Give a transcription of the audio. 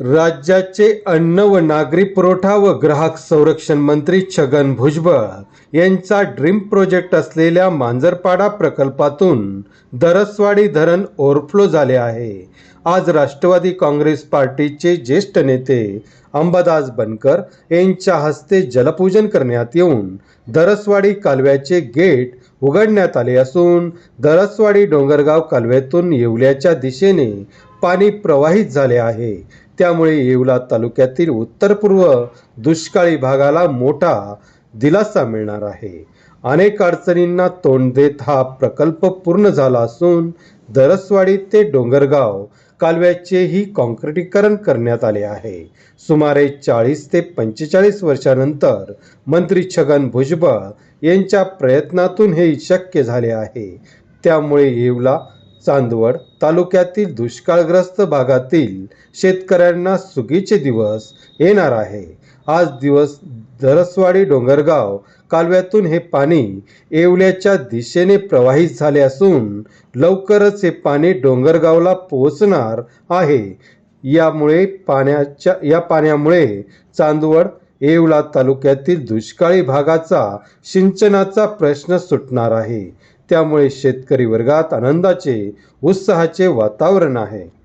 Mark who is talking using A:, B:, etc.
A: राज्याचे अन्न व नागरी पुरवठा व ग्राहक संरक्षण मंत्री छगन भुजबळ यांचा ड्रीम प्रोजेक्ट असलेल्या मांजरपाडा प्रकल्पातून दरसवाडी धरण ओव्हरफ्लो झाले आहे. आज राष्ट्रवादी काँग्रेस पार्टीचे ज्येष्ठ नेते अंबादास बनकर यांच्या हस्ते जलपूजन करण्यात येऊन दरसवाडी कालव्याचे गेट उघडण्यात आले असून दरसवाडी डोंगरगाव कालव्यातून येवल्याच्या दिशेने पाणी प्रवाहित झाले आहे. त्यामुळे येवला तालुक्यातील उत्तर पूर्व दुष्काळी भागाला मोठा दिलासा मिळणार आहे. अनेक अडचणींना तोंड देत हा प्रकल्प पूर्ण झाला असून दरसवाडी ते डोंगरगाव कालव्याचेही कॉन्क्रिटीकरण करण्यात आले आहे. सुमारे चाळीस ते पंचेचाळीस वर्षानंतर मंत्री छगन भुजबळ यांच्या प्रयत्नातून हे शक्य झाले आहे. त्यामुळे येवला चांदवड तालुक्यातील दुष्काळग्रस्त भागातील शेतकऱ्यांना सुगीचे दिवस येणार आहे. आज दिवस दरसवाडी डोंगरगाव कालव्यातून हे पाणी येवल्याच्या दिशेने प्रवाहित झाले असून लवकरच हे पाणी डोंगरगावला पोहोचणार आहे. यामुळे पाण्याच्या या पाण्यामुळे चांदवड येवला तालुक्यातील दुष्काळी भागाचा सिंचनाचा प्रश्न सुटणार आहे. त्यामुळे शेतकरी वर्गात आनंदाचे उत्साहाचे वातावरण आहे.